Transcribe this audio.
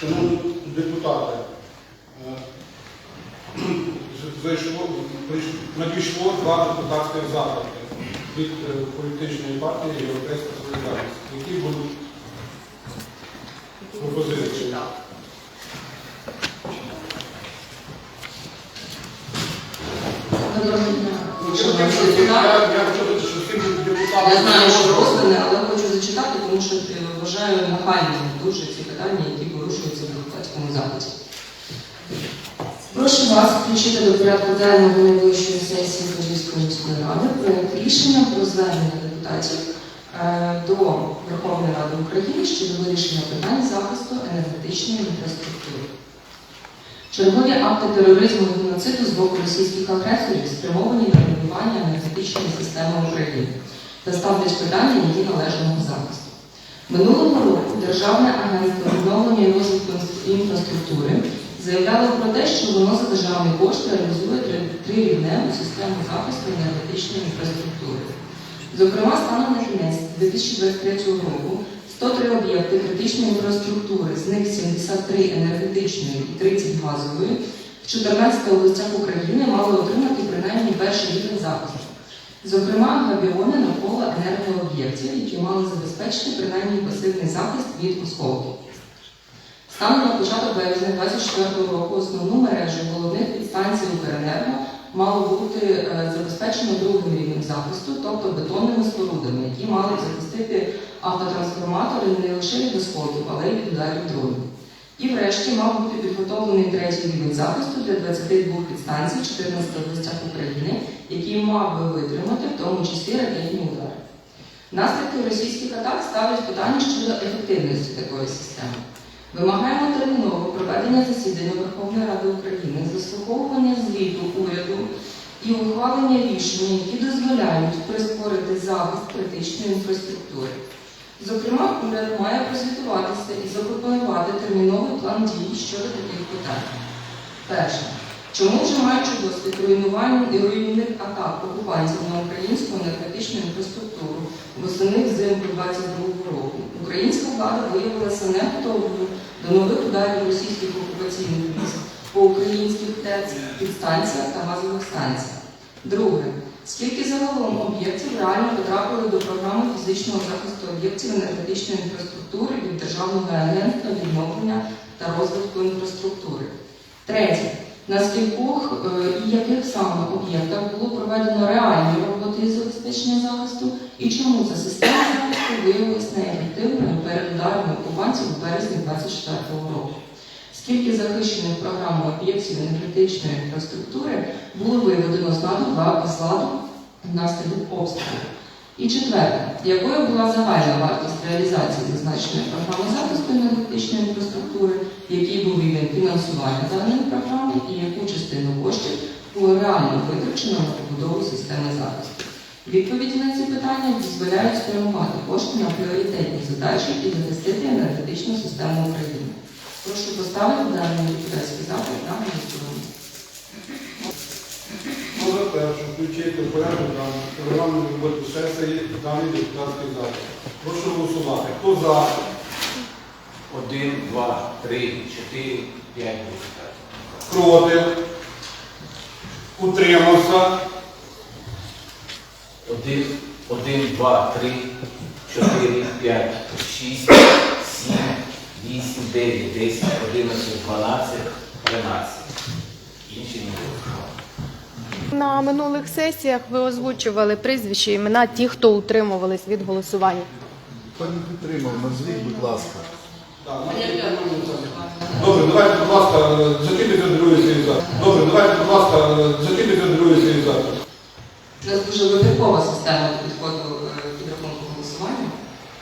Шановні депутати, е, зайшло, надійшло два депутатських запити від е, політичної партії Європейська Солідарність, які будуть пропозиції. Я депутати. я знаю, що роздані, але зачитати, тому що е, вважаю нагальними дуже ці питання, які порушуються в депутатському запиті. Прошу вас включити до порядку денного найближчої сесії Подільської міської ради проект рішення про звернення депутатів е, до Верховної Ради України щодо вирішення питань захисту енергетичної інфраструктури. Чергові акти тероризму і геноциду з боку російських агресорів спрямовані на руйнування енергетичної системи України та ставлять питання її належного захисту. Минулого року Державне агентство відновлення і розвитку інфраструктури заявляло про те, що воно за державний кошт реалізує три- трирівневу систему захисту енергетичної інфраструктури. Зокрема, станом на кінець 2023 року 103 об'єкти критичної інфраструктури, з них 73 енергетичної і 30 газової, в 14 областях України мали отримати принаймні перший рівень захисту. Зокрема, габіони навколо енергооб'єктів, які мали забезпечити принаймні пасивний захист від осколків. Станом на початок березня 2024 року основну мережу головних підстанцій Укренерго мало бути е, забезпечено другим рівнем захисту, тобто бетонними спорудами, які мали захистити автотрансформатори не лише від осколків, але й від ударів дронів. І врешті мав бути підготовлений третій рівень захисту для 22 підстанцій 14 областях України, який мав би витримати в тому числі ракетні удари. Наслідки російських атак ставлять питання щодо ефективності такої системи. Вимагаємо терміново проведення засідання Верховної Ради України, заслуховування звіту уряду і ухвалення рішень, які дозволяють прискорити захист критичної інфраструктури. Зокрема, уряд має прозвітуватися і запропонувати терміновий план дій щодо таких питань. Перше. Чому вже маючи досвід руйнування і руйнівних атак окупантів на українську енергетичну інфраструктуру восени взимку 22 року, українська влада виявилася не готовою до нових ударів російських окупаційних військ по українських ТЕЦ, підстанціях та газових станціях? Друге. Скільки загалом об'єктів реально потрапили до програми фізичного захисту об'єктів енергетичної інфраструктури від Державного агентства відновлення та розвитку інфраструктури? Третє. На скількох е, і яких саме об'єктах було проведено реальні роботи із забезпечення захисту і чому ця система захисту виявилась неефективною перед ударами окупантів у березні 2024 року? Скільки захищених програмою об'єктів енергетичної інфраструктури було виведено з ладу з ладу внаслідок обстрілів? І четверте, якою була загальна вартість реалізації зазначеної програми захисту енергетичної інфраструктури, який був рівень фінансування даної програми і яку частину коштів було реально витрачено на побудову системи захисту? Відповіді на ці питання дозволяють спрямувати кошти на пріоритетні задачі і захистити енергетичну поставити даний депутатський запит на голосування. Хто за те, включити в порядок денний програму роботи сесії даний депутатський запит. Прошу голосувати. Хто за? Один, два, три, чотири, п'ять депутатів. Проти? Утримався? Один, один, два, три, чотири, п'ять, шість, сім, вісім, дев'ять, десять, одинадцять, дванадцять, тринадцять. Інші не голосували. На минулих сесіях ви озвучували прізвища, імена ті, хто утримувались від голосування. Хто не підтримав, назвіть, будь ласка. Добре, давайте, будь ласка, закидайте другий свій запит. Добре, давайте, будь ласка, закидайте другий свій запит. У нас дуже вибіркова система підходу е.